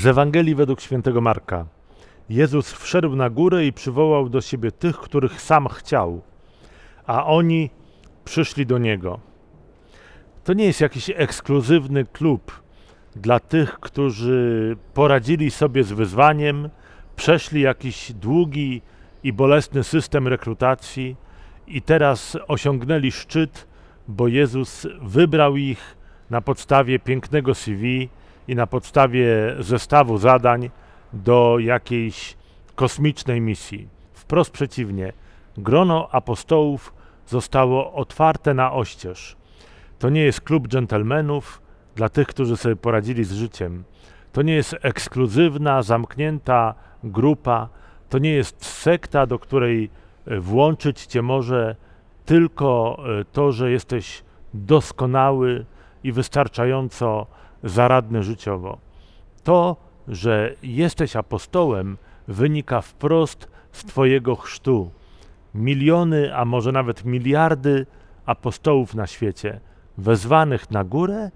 Z Ewangelii według świętego Marka. Jezus wszedł na górę i przywołał do siebie tych, których sam chciał, a oni przyszli do niego. To nie jest jakiś ekskluzywny klub dla tych, którzy poradzili sobie z wyzwaniem, przeszli jakiś długi i bolesny system rekrutacji i teraz osiągnęli szczyt, bo Jezus wybrał ich na podstawie pięknego CV i na podstawie zestawu zadań do jakiejś kosmicznej misji. Wprost przeciwnie, grono apostołów zostało otwarte na oścież. To nie jest klub dżentelmenów dla tych, którzy sobie poradzili z życiem. To nie jest ekskluzywna, zamknięta grupa. To nie jest sekta, do której e, włączyć cię może tylko e, to, że jesteś doskonały i wystarczająco zaradny życiowo. To, że jesteś apostołem, wynika wprost z Twojego chrztu. Miliony, a może nawet miliardy apostołów na świecie, wezwanych na górę,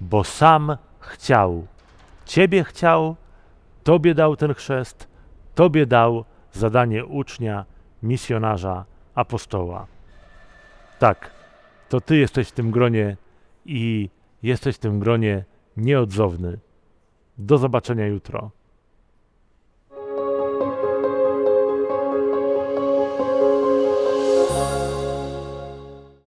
bo sam chciał. Ciebie chciał, Tobie dał ten chrzest, Tobie dał zadanie ucznia, misjonarza, apostoła. Tak, to Ty jesteś w tym gronie i jesteś w tym gronie nieodzowny. Do zobaczenia jutro.